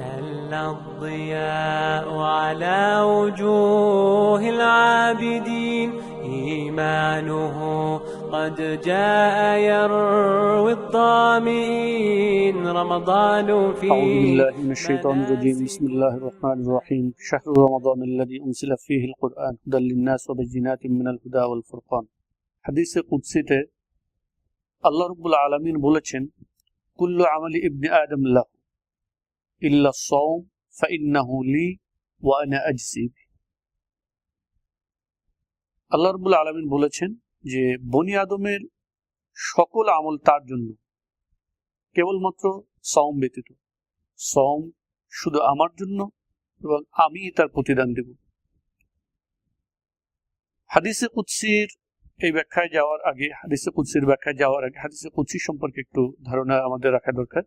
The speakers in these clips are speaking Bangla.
هل الضياء على وجوه العابدين إيمانه قد جاء يروي الظامئين رمضان فيه أعوذ بالله من الشيطان الرجيم بسم الله الرحمن الرحيم شهر رمضان الذي أنزل فيه القرآن هدى للناس وبينات من الهدى والفرقان হাদিসে কুদসিতে আল্লাহ রব্বুল আলমিন বলেছেন কুল্লু আমলি ইবনে আদম লাহ ইল্লা সওম ফাইন্নাহু লি ওয়া আনা আজসি বিহি। আল্লাহ রব্বুল আলমিন বলেছেন যে, বনি আদমের সকল আমল তার জন্য, কেবলমাত্র সওম ব্যতীত। সওম শুধু আমার জন্য এবং আমি তার প্রতিদান দেব। হাদিসে কুৎসির এই ব্যাখ্যায় যাওয়ার আগে, হাদিসে কুৎসির ব্যাখ্যায় যাওয়ার আগে, হাদিসে কুৎসি সম্পর্কে একটু ধারণা আমাদের রাখা দরকার।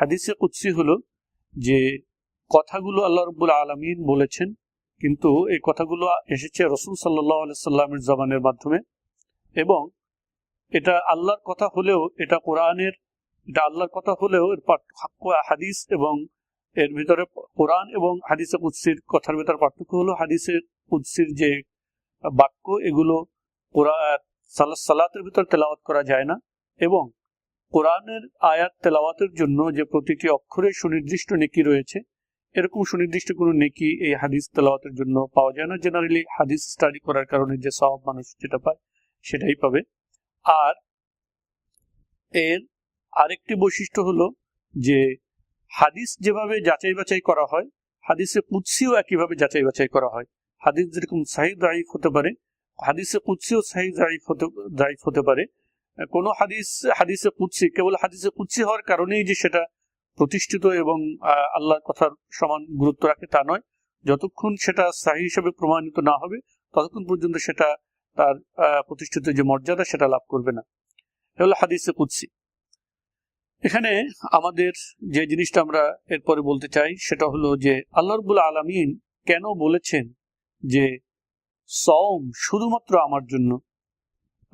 হাদিসে কুৎসি হলো যে কথাগুলো আল্লাহ রব্বুল আলমিন বলেছেন, কিন্তু এই কথাগুলো এসেছে রসুল সাল্লাহ সাল্লামের জবানের মাধ্যমে এবং এটা আল্লাহর কথা হলেও এটা কোরআনের, এটা আল্লাহর কথা হলেও এর পার্থক্য- হাদিস এবং এর ভিতরে কোরআন এবং হাদিসে কুৎসির কথার ভিতরে পার্থক্য হলো হাদিসে কুৎসির যে বাক্য, এগুলো সালাতের ভিতর তেলাওয়াত করা যায় না এবং কোরআনের আয়াত তেলাওয়াতের জন্য যে প্রতিটি অক্ষরে সুনির্দিষ্ট নেকি রয়েছে, এরকম সুনির্দিষ্ট কোনো নেকি এই হাদিস তেলাওয়াতের জন্য পাওয়া যায় না। জেনারেলি হাদিস স্টাডি করার কারণে যে সব মানুষ যেটা পায় সেটাই পাবে। আর এর আরেকটি বৈশিষ্ট্য হলো যে হাদিস যেভাবে যাচাই বাছাই করা হয়, হাদিসে কুৎসিও একইভাবে যাচাই বাছাই করা হয়। হাদিস যেরকম সাহিদ দাইফ হতে পারে, হাদিসে কুৎসিও সাহিদ দাইফ হতে দাইফ হতে পারে। কোনো হাদিস, হাদিসে কুৎসি কেবল হাদিসে কুৎসি হওয়ার কারণেই যে সেটা প্রতিষ্ঠিত এবং আল্লাহর কথার সমান গুরুত্ব রাখে তা নয়। যতক্ষণ সেটা সাহি হিসেবে প্রমাণিত না হবে, ততক্ষণ পর্যন্ত সেটা তার প্রতিষ্ঠিত যে মর্যাদা সেটা লাভ করবে না। এ হলো হাদিসে কুৎসি এখানে আমাদের যে জিনিসটা আমরা এরপরে বলতে চাই, সেটা হলো যে আল্লাহ রবুল আলমিন কেন বলেছেন যে সওম শুধুমাত্র আমার জন্য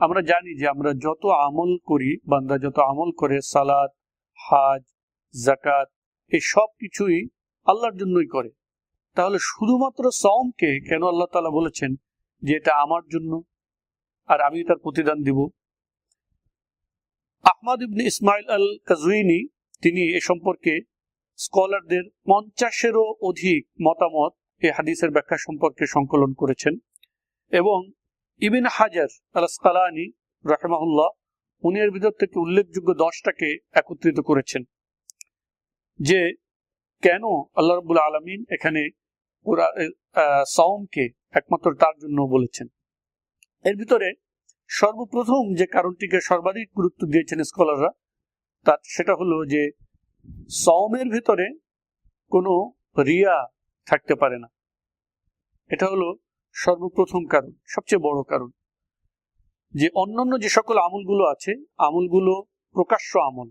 আমরা জানি যে আমরা যত আমল করি, বান্দা যত আমল করে সালাদ হাজ জাকাত এই সব কিছুই আল্লাহর জন্যই করে। তাহলে শুধুমাত্র সওমকে কেন আল্লাহ তালা বলেছেন যে এটা আমার জন্য? আর আমি তার প্রতিদান দিব। আহমদ ইবনে ইসমাইল আল কাজুইনি তিনি এ সম্পর্কে স্কলারদের পঞ্চাশেরও অধিক মতামত এই হাদিসের ব্যাখ্যা সম্পর্কে সংকলন করেছেন এবং ইবিন হাজার আল স্কালানি রহমাহুল্লাহ, উনি এর ভিতর থেকে উল্লেখযোগ্য দশটাকে একত্রিত করেছেন। যে কেন আল্লাহ রবুল আলমিন এখানে সাওমকে একমাত্র তার জন্য বলেছেন। এর ভিতরে সর্বপ্রথম যে কারণটিকে সর্বাধিক গুরুত্ব দিয়েছেন স্কলাররা, তা সেটা হলো যে সওমের ভিতরে কোনো রিয়া থাকতে পারে না। এটা হলো সর্বপ্রথম কারণ, সবচেয়ে বড় কারণ, যে অন্যান্য যে সকল আমলগুলো আছে, আমলগুলো প্রকাশ্য আমল।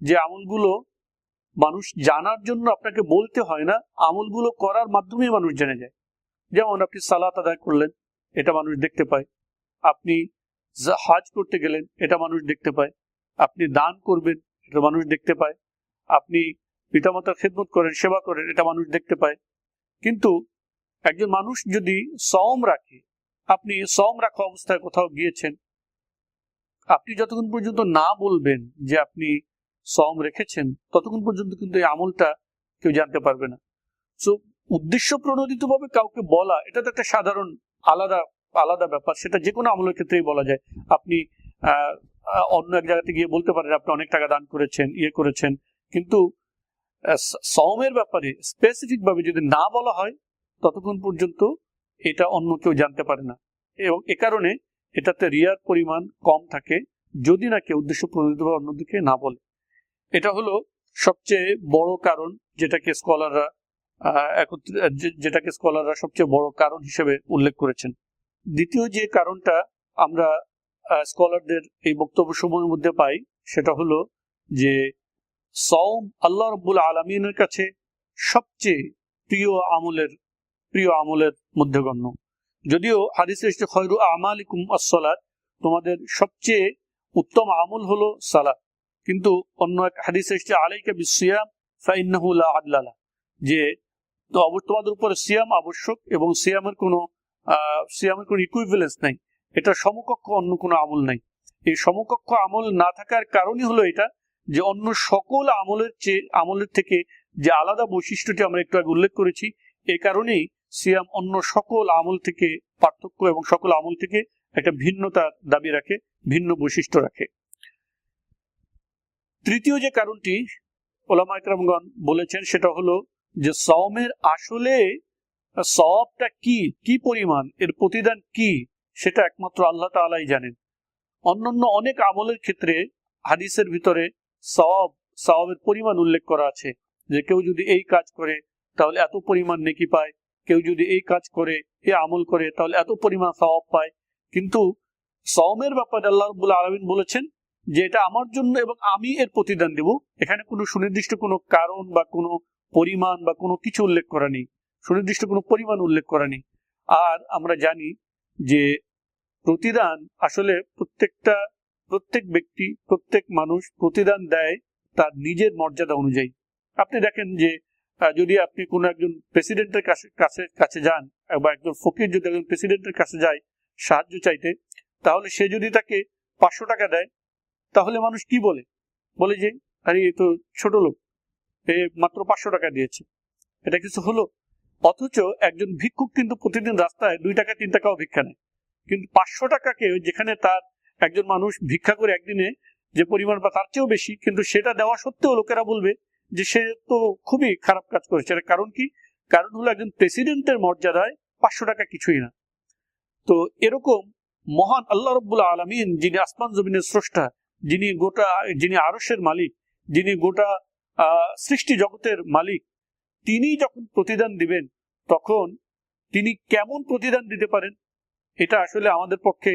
যে আমলগুলো মানুষ জানার জন্য আপনাকে বলতে হয় না, আমলগুলো করার মাধ্যমে মানুষ জেনে যায়। যেমন আপনি সালাত আদায় করলেন, এটা মানুষ দেখতে পায়। আপনি হজ করতে গেলেন, এটা মানুষ দেখতে পায়। আপনি দান করবেন, এটা মানুষ দেখতে পায়। আপনি পিতামাতার খেদমত করেন, সেবা করেন, এটা মানুষ দেখতে পায়। কিন্তু একজন মানুষ যদি সম রাখে, আপনি সম রাখা অবস্থায় কোথাও গিয়েছেন, আপনি যতক্ষণ পর্যন্ত না বলবেন যে আপনি সম রেখেছেন, ততক্ষণ পর্যন্ত কিন্তু এই আমলটা কেউ জানতে পারবে না। সো উদ্দেশ্য প্রণোদিত ভাবে কাউকে বলা, এটা তো একটা সাধারণ আলাদা আলাদা ব্যাপার। সেটা যে কোনো আমলের ক্ষেত্রেই বলা যায়। আপনি অন্য এক জায়গাতে গিয়ে বলতে পারেন, আপনি অনেক টাকা দান করেছেন ইয়ে করেছেন। কিন্তু সমের ব্যাপারে স্পেসিফিক ভাবে যদি না বলা হয় ততক্ষণ পর্যন্ত এটা অন্য কেউ জানতে পারে না। এবং এ কারণে এটাতে রিয়ার পরিমাণ কম থাকে, যদি না কেউ উদ্দেশ্য প্রণোদিত বা অন্যদিকে না বলে। এটা হলো সবচেয়ে বড় কারণ যেটাকে স্কলাররা যেটাকে স্কলাররা সবচেয়ে বড় কারণ হিসেবে উল্লেখ করেছেন। দ্বিতীয় যে কারণটা আমরা স্কলারদের এই বক্তব্য সময়ের মধ্যে পাই, সেটা হলো যে সওম আল্লাহ রব্বুল আলমিনের কাছে সবচেয়ে প্রিয় আমলের প্রিয় আমলের মধ্যে গণ্য যদিও হাদিসে এসেছে, খয়রু আমালিকুম আসসালাত তোমাদের সবচেয়ে উত্তম আমল হলো সালাত। কিন্তু অন্য এক হাদিসে এসেছে, আলাইকা বিসিয়াম ফাইন্নাহু লা আদলালা যে তোমাদের উপরে সিয়াম আবশ্যক এবং সিয়ামের কোনো সিয়ামের কোনো ইকুইভ্যালেন্স নাই। এটা সমকক্ষ, অন্য কোনো আমল নাই। এই সমকক্ষ আমল না থাকার কারণই হলো এটা, যে অন্য সকল আমলের চেয়ে, আমলের থেকে যে আলাদা বৈশিষ্ট্যটি আমরা একটু আগে উল্লেখ করেছি এই কারণেই সিয়াম অন্য সকল আমল থেকে পার্থক্য এবং সকল আমল থেকে একটা ভিন্নতার দাবি রাখে, ভিন্ন বৈশিষ্ট্য রাখে। তৃতীয় যে কারণটি ওলামা একরামগণ বলেছেন সেটা হলো যে সওমের আসলে সওয়াবটা কি কি পরিমাণ, এর প্রতিদান কি, সেটা একমাত্র আল্লাহ তাআলাই জানেন। অন্যান্য অনেক আমলের ক্ষেত্রে হাদিসের ভিতরে সওয়াব, সওয়াবের পরিমাণ উল্লেখ করা আছে। যে কেউ যদি এই কাজ করে, তাহলে এত পরিমাণ নেকি পায় কেউ যদি এই কাজ করে এ আমল করে, তাহলে এত পরিমাণ সওয়াব পায়। কিন্তু সওমের ব্যাপারে আল্লাহ রাব্বুল আলামিন বলেছেন যে এটা আমার জন্য এবং আমি এর প্রতিদান দেব। এখানে কোনো সুনির্দিষ্ট কোনো কারণ বা কোনো পরিমাণ বা কোনো কিছু উল্লেখ করা নেই। সুনির্দিষ্ট কোনো পরিমাণ উল্লেখ করা নেই। আর আমরা জানি যে প্রতিদান আসলে প্রত্যেকটা, প্রত্যেক ব্যক্তি, প্রত্যেক মানুষ প্রতিদান দেয় তার নিজের মর্যাদা অনুযায়ী। আপনি দেখেন যে যদি আপনি কোনো একজন প্রেসিডেন্টের কাছে কাছে কাছে যান, বা একজন ফকির যদি একজন প্রেসিডেন্টের কাছে যায় সাহায্য চাইতে, তাহলে সে যদি তাকে পাঁচশো টাকা দেয়, তাহলে মানুষ কি বলে? বলে যে, আরে, এ তো ছোট লোক, এ মাত্র পাঁচশো টাকা দিয়েছে। এটা কিছু হলো। অথচ একজন ভিক্ষুক কিন্তু প্রতিদিন রাস্তায় দুই টাকা, তিন টাকাও ভিক্ষা নেয়। কিন্তু পাঁচশো টাকাকে যেখানে তার একজন মানুষ ভিক্ষা করে একদিনে যে পরিমাণ বা তার চেয়েও বেশি, কিন্তু সেটা দেওয়া সত্ত্বেও লোকেরা বলবে যে সে তো খুবই খারাপ কাজ করেছে। এর কারণ কি? কারণ হলো একজন প্রেসিডেন্টের মর্যাদায় পাঁচশো টাকা কিছুই না। তো এরকম মহান আল্লাহ রব্বুল আলমিন, যিনি আসমান জমিনের স্রষ্টা, যিনি গোটা, যিনি আরসের মালিক, যিনি গোটা সৃষ্টি জগতের মালিক, তিনি যখন প্রতিদান দিবেন, তখন তিনি কেমন প্রতিদান দিতে পারেন? এটা আসলে আমাদের পক্ষে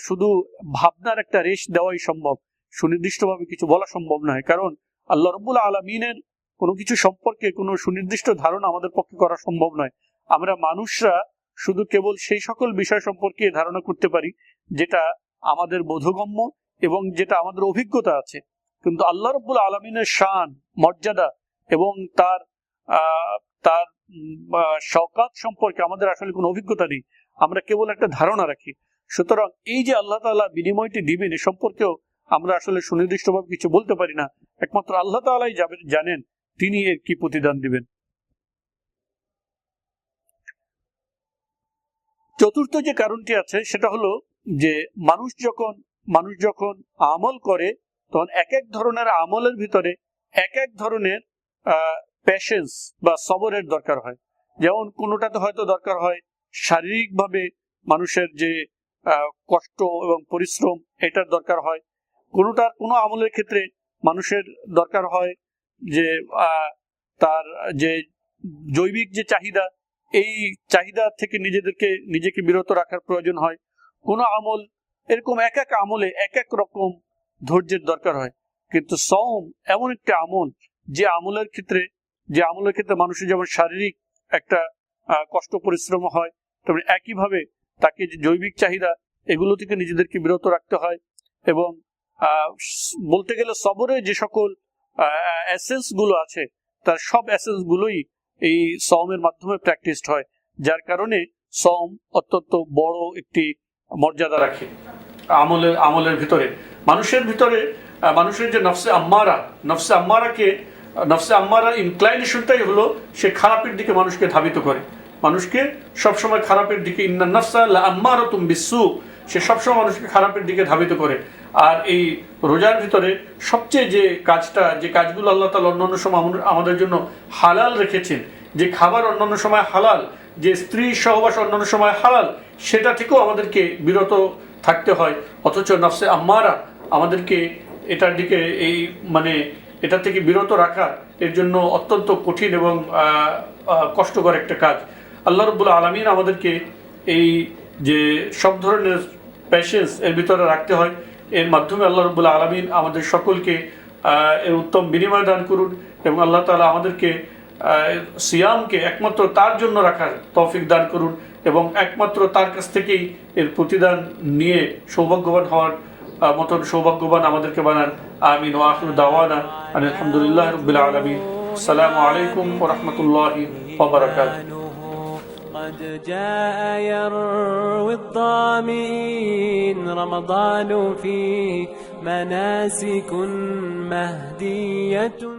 শুধু ভাবনার একটা রেশ দেওয়াই সম্ভব। সুনির্দিষ্টভাবে কিছু বলা সম্ভব নয়। কারণ আল্লাহ রব্বুল আলমিনের কোনো কিছু সম্পর্কে কোনো সুনির্দিষ্ট ধারণা আমাদের পক্ষে করা সম্ভব নয়। আমরা মানুষরা শুধু কেবল সেই সকল বিষয় সম্পর্কে ধারণা করতে পারি, যেটা আমাদের বোধগম্য এবং যেটা আমাদের অভিজ্ঞতা আছে। কিন্তু আল্লাহ রব্বুল আলমিনের শান, মর্যাদা এবং তার তার শওকাত সম্পর্কে আমাদের আসলে কোনো অভিজ্ঞতা নেই। আমরা কেবল একটা ধারণা রাখি। সুতরাং এই যে আল্লাহ তাআলা বিনিময়টি দিবেন এ সম্পর্কেও আমরা আসলে সুনির্দিষ্টভাবে কিছু বলতে পারি না। একমাত্র আল্লাহ যাবেন জানেন তিনি এর কি প্রতিদান দিবেন। চতুর্থ যে কারণটি আছে, সেটা হলো যে মানুষ যখন মানুষ যখন আমল করে, তখন এক এক ধরনের আমলের ভিতরে এক এক ধরনের প্যাশেন্স বা সবরের দরকার হয়। যেমন কোনোটাতে হয়তো দরকার হয় শারীরিকভাবে মানুষের যে কষ্ট এবং পরিশ্রম, এটার দরকার হয়। কোনোটার কোনো আমলের ক্ষেত্রে মানুষের দরকার হয় যে তার যে জৈবিক যে চাহিদা, এই চাহিদা থেকে নিজেদেরকে, নিজেকে বিরত রাখার প্রয়োজন হয়। কোনো আমল, এরকম এক এক আমলে এক এক রকম ধৈর্যের দরকার হয়। কিন্তু সম এমন একটা আমল, যে আমলের ক্ষেত্রে, যে আমলের ক্ষেত্রে মানুষের যেমন শারীরিক একটা কষ্ট, পরিশ্রম হয়, তেমনি একইভাবে তাকে যে জৈবিক চাহিদা, এগুলো থেকে নিজেদেরকে বিরত রাখতে হয় এবং বলতে গেলে সবরে যে সকল এসেন্সগুলো আছে, তার সব এসেন্স গুলোই এই সমের মাধ্যমে প্র্যাকটিসড হয়, যার কারণে সম অত্যন্ত বড় একটি মর্যাদা রাখে। আমলের আমলের ভিতরে। মানুষের ভিতরে মানুষের যে নফসে আম্মারা, নফসে আম্মারাকে, নফসে আম্মারা ইনক্লাইনেশনটাই হলো সে খারাপের দিকে মানুষকে ধাবিত করে। মানুষকে সবসময় খারাপের দিকে ইন্না নফসা আম্মারা তুম বিশ্বু সে সবসময় মানুষকে খারাপের দিকে ধাবিত করে। আর এই রোজার ভিতরে সবচেয়ে যে কাজটা, যে কাজগুলো আল্লাহ তালা অন্যান্য সময় আমাদের জন্য হালাল রেখেছেন, যে খাবার অন্যান্য সময় হালাল, যে স্ত্রী সহবাস অন্যান্য সময় হালাল, সেটা থেকেও আমাদেরকে বিরত থাকতে হয়। অথচ নফসে আম্মারা আমাদেরকে এটার দিকে এই মানে এটা থেকে বিরত রাখা এর জন্য অত্যন্ত কঠিন এবং কষ্টকর একটা কাজ। আল্লাহ রব্বুল আলমিন আমাদেরকে এই যে সব ধরনের প্যাশেন্স এর ভিতরে রাখতে হয়। এর মাধ্যমে আল্লাহ রবুল্লা আলমিন আমাদের সকলকে এর উত্তম বিনিময় দান করুন এবং আল্লাহ তালা আমাদেরকে সিয়ামকে একমাত্র তার জন্য রাখার তৌফিক দান করুন এবং একমাত্র তার কাছ থেকেই এর প্রতিদান নিয়ে সৌভাগ্যবান হওয়ার মতন সৌভাগ্যবান আমাদেরকে বানান। আমিন। ওয়াহুর দাওয়ানা আলহামদুলিল্লাহ রবিল আলমিন। আসসালামু আলাইকুম রহমতুল্লাহ ওবরাকাতুহ قد جاء يروي الظامئين رمضان فيه مناسك مهدية.